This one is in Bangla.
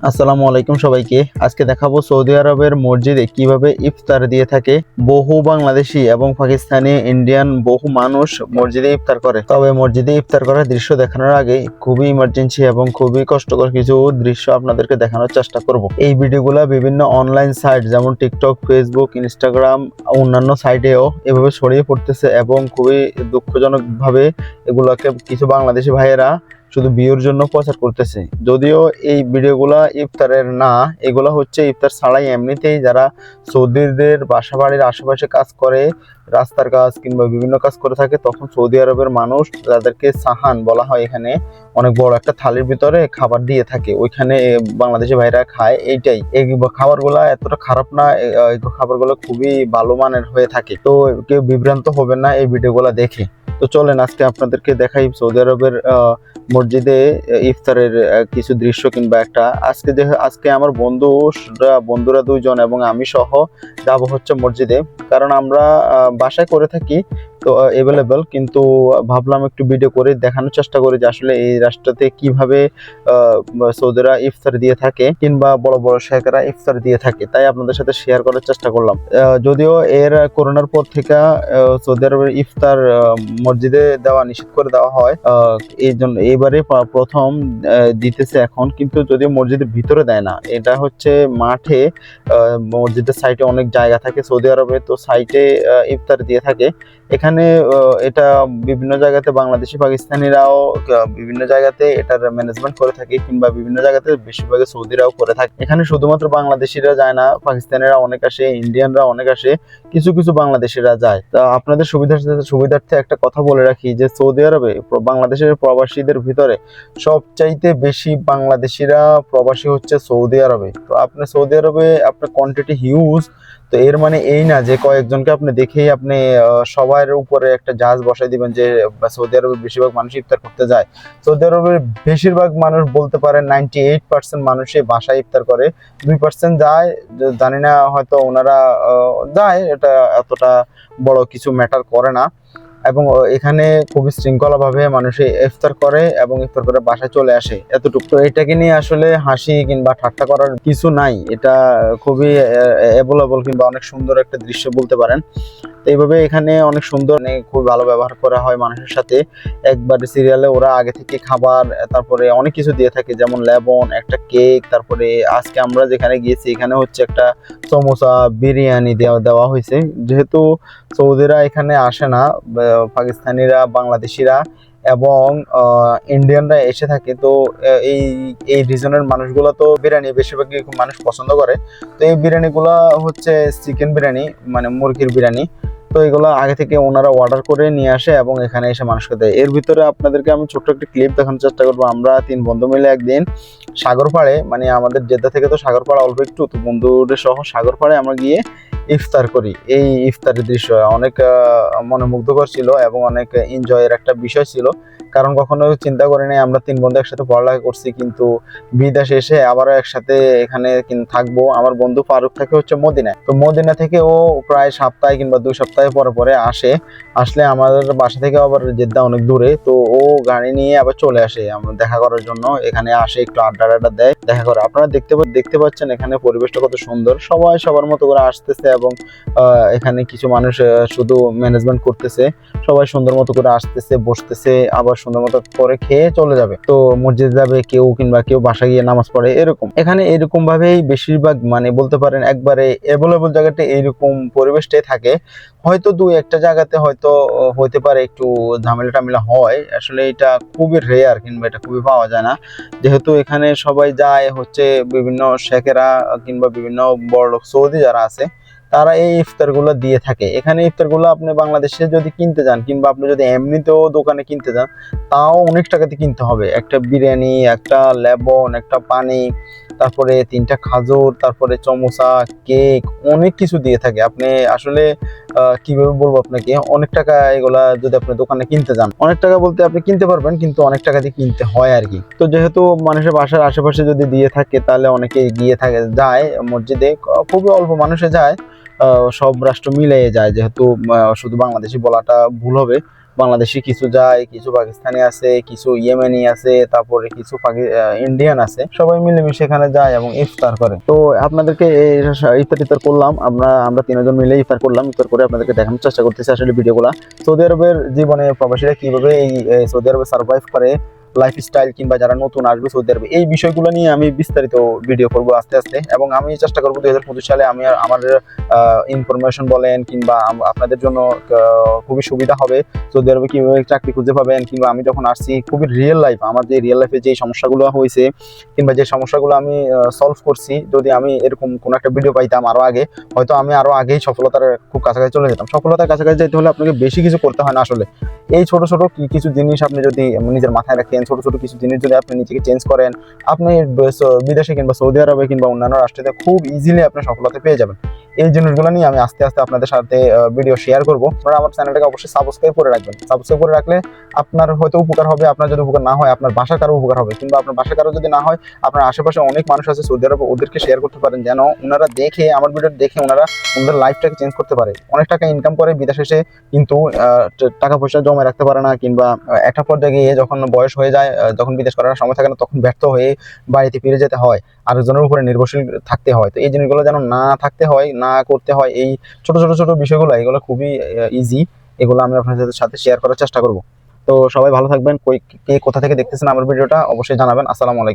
আসসালামু আলাইকুম সবাইকে। আজকে দেখাবো সৌদি আরবের মসজিদে কীভাবে ইফতার দিয়ে থাকে বহু বাংলাদেশি এবং পাকিস্তানি, ইন্ডিয়ান বহু মানুষ মসজিদে ইফতার করে। তবে মসজিদে ইফতার করার দৃশ্য দেখানোর আগে খুবই ইমার্জেন্সি এবং খুবই কষ্টকর কিছু দৃশ্য আপনাদেরকে দেখানোর চেষ্টা করব। এই ভিডিওগুলো বিভিন্ন অনলাইন সাইট যেমন টিকটক ফেসবুক ইনস্টাগ্রাম অন্যান্য সাইটেও এভাবে ছড়িয়ে পড়তেছে এবং খুবই দুঃখজনকভাবে এগুলোকে কিছু বাংলাদেশি ভাইয়েরা শুধু বিয়ের জন্য প্রচার করতেছে। যদিও এই ভিডিওগুলা ইফতারের না, এগুলো হচ্ছে ইফতার ছাড়াই এমনিতেই যারা সৌদিদের বাসা বাড়ির আশেপাশে কাজ করে, রাস্তার কাজ কিংবা বিভিন্ন কাজ করে থাকে, তখন সৌদি আরবের মানুষ যাদেরকে সাহান বলা হয় এখানে, অনেক বড় একটা থালির ভিতরে খাবার দিয়ে থাকে। ওইখানে বাংলাদেশি ভাইরা খায়, এইটাই। এই খাবারগুলো এতটা খারাপ না খাবারগুলো খুবই ভালো মানের হয়ে থাকে। তো কেউ বিভ্রান্ত হবে না এই ভিডিওগুলো দেখে। তো চলেন আজকে আপনাদেরকে দেখাই সৌদি আরবের মসজিদে ইফতারের কিছু দৃশ্য কিংবা একটা। আজকে যে, আজকে আমার বন্ধু বন্ধুরা দুইজন এবং আমি সহ যাব হচ্ছে মসজিদে। কারণ আমরা বাসায় করে থাকি তো অ্যাভেলেবেল কিন্তু ভাবলাম একটু ভিডিও করে দেখানোর চেষ্টা করি যে আসলে এই রাষ্ট্রতে কীভাবে সৌদিরা ইফতার দিয়ে থাকে, কিংবা বড় বড় শেখরা ইফতার দিয়ে থাকে। তাই আপনাদের সাথে শেয়ার করার চেষ্টা করলাম। যদিও এর করোনার পর থেকে সৌদি আরবের ইফতার মসজিদে দেওয়া নিষেধ করে দেওয়া হয়। এই জন্য এবারে প্রথম দিতেছে এখন, কিন্তু যদিও মসজিদের ভিতরে দেয় না, এটা হচ্ছে মাঠে মসজিদের সাইডে অনেক জায়গা থাকে সৌদি আরবে, তো সাইটে ইফতার দিয়ে থাকে। এখানে আহ, এটা বিভিন্ন জায়গাতে বাংলাদেশি পাকিস্তানিরাও বিভিন্ন জায়গাতে এটার ম্যানেজমেন্ট করে থাকে কিংবা বিভিন্ন জায়গাতে বেশিরভাগ সৌদিরাও করে থাকে। এখানে শুধুমাত্র বাংলাদেশিরা যায় না পাকিস্তানিরা অনেক আসে ইন্ডিয়ানরা অনেক আসে কিছু কিছু বাংলাদেশিরা যায়। তা আপনাদের সুবিধার্থে সুবিধার্থে একটা কথা বলে রাখি যে সৌদি আরবে বাংলাদেশের প্রবাসীদের ভিতরে সবচাইতে বেশি বাংলাদেশিরা প্রবাসী হচ্ছে সৌদি আরবে। তো আপনি সৌদি আরবে আপনার কোয়ান্টিটি হিউজ তো এর মানে এই না যে কয়েকজনকে আপনি দেখেই আপনি সবার উপরে একটা জাহাজ বসাই দিবেন যে সৌদি আরবে বেশিরভাগ মানুষ ইফতার করতে যায়। সৌদি আরবের বেশিরভাগ মানুষ বলতে পারেন নাইনটি এইট পার্সেন্ট মানুষই বাসায় ইফতার করে, দুই পার্সেন্ট যায় জানি না হয়তো ওনারা যায়, এটা এতটা বড় কিছু ম্যাটার করে না। এবং এখানে খুবই শৃঙ্খলাভাবে মানুষে ইফতার করে এবং ইফতার করে বাসায় চলে আসে। এতটুকু। তো এটাকে নিয়ে আসলে হাসি কিংবা ঠাট্টা করার কিছু নাই। এটা খুবই অ্যাভেলেবল কিংবা অনেক সুন্দর একটা দৃশ্য বলতে পারেন। এইভাবে এখানে অনেক সুন্দর মানে খুব ভালো ব্যবহার করা হয় মানুষের সাথে। একবার সিরিয়ালে ওরা আগে থেকে খাবার, তারপরে অনেক কিছু দিয়ে থাকে। যেমন লেবন, একটা কেক, তারপরে আজকে আমরা যেখানে গিয়েছি, এখানে হচ্ছে একটা সমোসা, বিরিয়ানি দেওয়া দেওয়া হয়েছে। যেহেতু সৌদিরা এখানে আসে না পাকিস্তানিরা, বাংলাদেশিরা এবং ইন্ডিয়ানরা এসে থাকে। তো এই এই রিজনের মানুষগুলো তো বিরিয়ানি বেশিরভাগই মানুষ পছন্দ করে। তো এই বিরিয়ানিগুলো হচ্ছে চিকেন বিরিয়ানি মানে মুরগির বিরিয়ানি। তো এগুলো আগে থেকে ওনারা অর্ডার করে নিয়ে আসে এবং এখানে এসে মানুষকে দেয়। এর ভিতরে আপনাদেরকে আমি ছোট্ট একটা ক্লিপ দেখানোর চেষ্টা করব। আমরা তিন বন্ধু মিলে একদিন সাগর পাড়ে মানে আমাদের জেদ্দা থেকে তো সাগর পাড়া অল্প একটু, তো বন্ধুদের সহ সাগর পাড়ে আমরা গিয়ে ইফতার করি। এই ইফতারের দৃশ্য অনেক আহ, মনোমুগ্ধকর ছিল এবং অনেক এনজয়ের একটা বিষয় ছিল। কারণ কখনো চিন্তা করি নাই আমরা তিন বন্ধু একসাথে পড়ালেখা করছি কিন্তু বিদেশে এসে আবারও একসাথে এখানে থাকব। আমার বন্ধু ফারুক থাকে হচ্ছে মদিনায়। তো মদিনা থেকে ও প্রায় সপ্তাহে কিংবা দুই সপ্তাহে পরে পরে আসে। আসলে আমাদের বাসা থেকে আবার জেদ্দা অনেক দূরে। তো গাড়ি নিয়ে আবার চলে আসে, আমরা দেখা করার জন্য। এখানে আসে, একটু আড্ডা আড্ডা দেয়, দেখা করে। আপনারা দেখতে দেখতে পাচ্ছেন এখানে পরিবেশটা কত সুন্দর। সবাই সবার মতো করে আসতেছে এবং এখানে কিছু মানুষ শুধু ম্যানেজমেন্ট করতেছে। সবাই সুন্দর মতো করে আসতেছে, বসতেছে, আবার সুন্দর মতো করে খেয়ে চলে যাবে। তো মসজিদে যাবে কেউ কিংবা কেউ বাসা গিয়ে নামাজ পড়ে, এরকম। এখানে এরকম ভাবেই বেশিরভাগ মানে বলতে পারেন একবারে অ্যাভেলেবল জায়গাটা এইরকম পরিবেশটাই থাকে। হয়তো দুই একটা জায়গাতে হয়তো হইতে পারে একটু ঝামেলা টামেলা হয়। আসলে এটা খুবই রেয়ার কিংবা এটা খুবই পাওয়া যায় না। যেহেতু এখানে সবাই যায় হচ্ছে বিভিন্ন শেখেরা কিংবা বিভিন্ন বড় লোক সৌদি যারা আছে, তারা এই ইফতারগুলো দিয়ে থাকে। এখানে ইফতারগুলো আপনি বাংলাদেশে যদি কিনতে যান কিংবা আপনি যদি এমনিতেও দোকানে কিনতে যান, তাও অনেক টাকাতে কিনতে হবে। একটা বিরিয়ানি, একটা লেবন, একটা পানি তারপরে তিনটা খাজুর, তারপরে চমোসা কেক, অনেক কিছু দিয়ে থাকে। আপনি আসলে কীভাবে বলব আপনাকে? অনেক টাকা এগুলা যদি আপনি দোকানে কিনতে যান, অনেক টাকা বলতে আপনি কিনতে পারবেন, কিন্তু অনেক টাকা দিয়ে কিনতে হয় আর কি। তো যেহেতু মানুষের বাসার আশেপাশে যদি দিয়ে থাকে, তাহলে অনেকে গিয়ে থাকে, যায় মসজিদে, খুবই অল্প মানুষে যায় সব রাষ্ট্র মিলিয়ে যায়, যেহেতু শুধু বাংলাদেশি বলাটা ভুল হবে। বাংলাদেশি কিছু যায়, কিছু পাকিস্তানি আছে, কিছু ইয়েমেনি আছে, তারপরে কিছু ইন্ডিয়ান আছে। সবাই মিলেমিশে এখানে যায় এবং ইফতার করে। তো আপনাদেরকে ইফতার ইফতার করলাম। আমরা আমরা তিনজন মিলে ইফতার করলাম। ইফতার করে আপনাদেরকে দেখানোর চেষ্টা করতেছি আসলে ভিডিওগুলো। সৌদি আরবের জীবনে প্রবাসীরা কীভাবে এই সৌদি আরবে সার্ভাইভ করে লাইফস্টাইল কিংবা যারা নতুন আসবে সৌদি আরবে, এই বিষয়গুলো নিয়ে আমি বিস্তারিত ভিডিও করব আস্তে আস্তে। এবং আমি চেষ্টা করব দুই হাজার পঁচিশ সালে আমি আমার ইনফরমেশন বলেন কিংবা আপনাদের জন্য খুবই সুবিধা হবে। সৌদি আরবে কীভাবে চাকরি খুঁজে পাবেন কিংবা আমি যখন আসছি, খুবই রিয়েল লাইফ আমার যে রিয়েল লাইফে যে সমস্যাগুলো হয়েছে কিংবা যে সমস্যাগুলো আমি সলভ করছি, যদি আমি এরকম কোনো একটা ভিডিও পাইতাম আরও আগে, হয়তো আমি আরও আগেই সফলতার খুব কাছাকাছি চলে যেতাম। সফলতার কাছাকাছি যেতে হলে আপনাকে বেশি কিছু করতে হয় না আসলে। এই ছোট ছোট কিছু জিনিস আপনি যদি নিজের মাথায় রাখেন ছোট ছোট কিছু জিনিস যদি আপনি নিজেকে চেঞ্জ করেন, আপনি বিদেশে কিংবা সৌদি আরবে কিংবা অন্যান্য রাষ্ট্রেতে খুব ইজিলি আপনি সফলতা পেয়ে যাবেন। এই জিনিসগুলো নিয়ে আমি আস্তে আস্তে আপনাদের সাথে ভিডিও শেয়ার করব। আপনারা আমার চ্যানেলটাকে অবশ্যই সাবস্ক্রাইব করে রাখবেন। সাবস্ক্রাইব করে রাখলে আপনার হয়তো উপকার হবে, আপনার যদি উপকার না হয়, আপনার বাসার কারও উপকার হবে। কিংবা আপনার বাসার কারও যদি না হয়, আপনার আশেপাশে অনেক মানুষ আছে সৌদি আরবে, ওদেরকে শেয়ার করতে পারেন যেন ওনারা দেখে, আমার ভিডিও দেখে ওনারা ওনাদের লাইফটাকে চেঞ্জ করতে পারে। অনেক টাকা ইনকাম করে বিদেশে এসে কিন্তু টাকা পয়সা জমা রাখতে পারে না কিংবা একটা পর্যায়ে গিয়ে যখন বয়স হয়ে যায় যখন বিদেশ করার সময় থাকে না, তখন ব্যর্থ হয়ে বাড়িতে ফিরে যেতে হয়। আরেকজনের উপরে নির্ভরশীল থাকতে হয়। তো এই জিনিসগুলো যেন না থাকতে হয়, না করতে হয়, এই ছোট ছোট ছোট বিষয়গুলো, এগুলো খুবই ইজি এগুলো আমি আপনাদের সাথে শেয়ার করার চেষ্টা করব। তো সবাই ভালো থাকবেন। কে কোথা থেকে দেখতেছেন আমার ভিডিওটা, অবশ্যই জানাবেন। আসসালামু আলাইকুম।